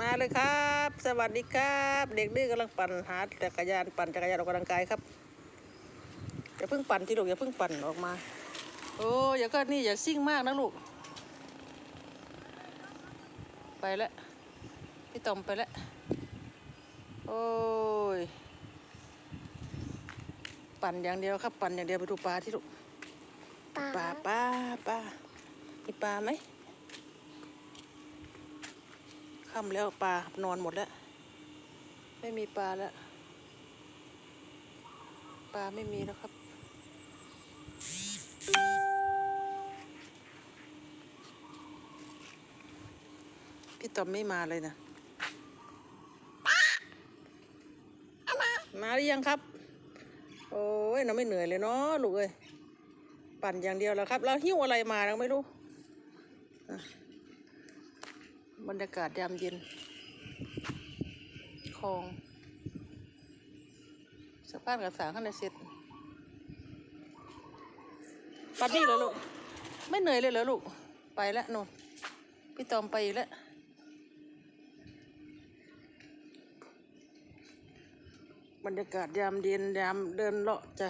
มาเลยครับ สวัสดีครับ เด็กดื้อกำลังปั่นหาจักรยานปั่นจักรยานออกกำลังกายครับอย่าเพิ่งปั่นที่ลูกอย่าเพิ่งปั่นออกมา โอ้อย่าก็นี่อย่าซิ่งมากนะลูก ไปแล้วพี่ตอมไปแล้วโอ้ยปั่นอย่างเดียวครับ ปั่นอย่างเดียวไปดูปลาที่ลูกปลาปลาปลาปลามีปลาไหม ค่ำแล้วปลานอนหมดแล้ว ไม่มีปลาแล้ว ปลาไม่มีแล้วครับ พี่ตอมไม่มาเลยนะ มาหรือยังครับ โอ้ยเราไม่เหนื่อยเลยเนาะลูกเอ้ยปั่นอย่างเดียวแล้วครับ แล้วหิ้วอะไรมาเราไม่รู้อะ บรรยากาศยามเย็นคลองสะพานกับสางข้างในเสร็จปัดนี่เหรอลูก ไม่เหนื่อยเลยเหรอลูก ไปแล้วโน่นพี่ตอมไปอีกแล้วบรรยากาศยามเย็นยามเดินเลาะจ้ะ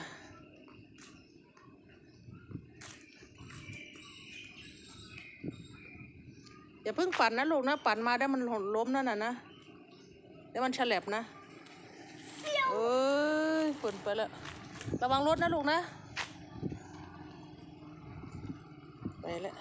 อย่าเพิ่งปั่นนะลูกนะ ปั่นมาได้มันหล่นล้มนั่นน่ะนะเดี๋ยวมันฉลับนะเอ้ยฝนไปแล้วระวังรถนะลูกนะ ไปแล้ว